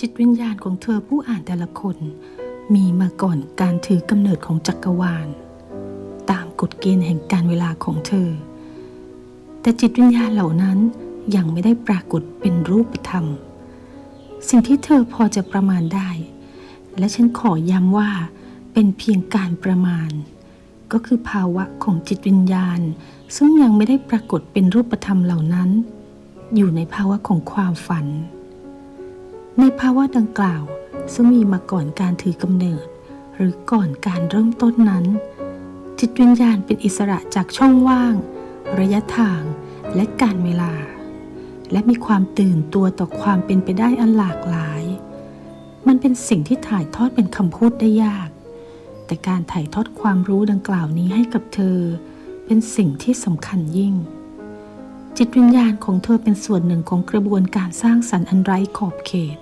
จิตวิญญาณของเธอผู้อ่านแต่ละคน มีมาก่อนการถือกำเนิดของจักรวาล ตามกฎเกณฑ์แห่งการเวลาของเธอ แต่จิตวิญญาณเหล่านั้นยังไม่ได้ปรากฏเป็นรูปธรรม สิ่งที่เธอพอจะประมาณได้ และฉันขอย้ำว่าเป็นเพียงการประมาณ ก็คือภาวะของจิตวิญญาณ ซึ่งยังไม่ได้ปรากฏเป็นรูปธรรมเหล่านั้น อยู่ในภาวะของความฝัน ในภาวะดังกล่าว ซึ่งมีมาก่อนการถือกำเนิด หรือก่อนการเริ่มต้นนั้น จิตวิญญาณเป็นอิสระจากช่องว่าง ระยะทางและการเวลา และมีความตื่นตัวต่อความเป็นไปได้อันหลากหลาย มันเป็นสิ่งที่ถ่ายทอดเป็นคำพูดได้ยาก แต่การถ่ายทอดความรู้ดังกล่าวนี้ให้กับเธอ เป็นสิ่งที่สำคัญยิ่งจิตวิญญาณของเธอเป็นส่วนหนึ่งของกระบวนการสร้างสรรค์อันไร้ขอบเขต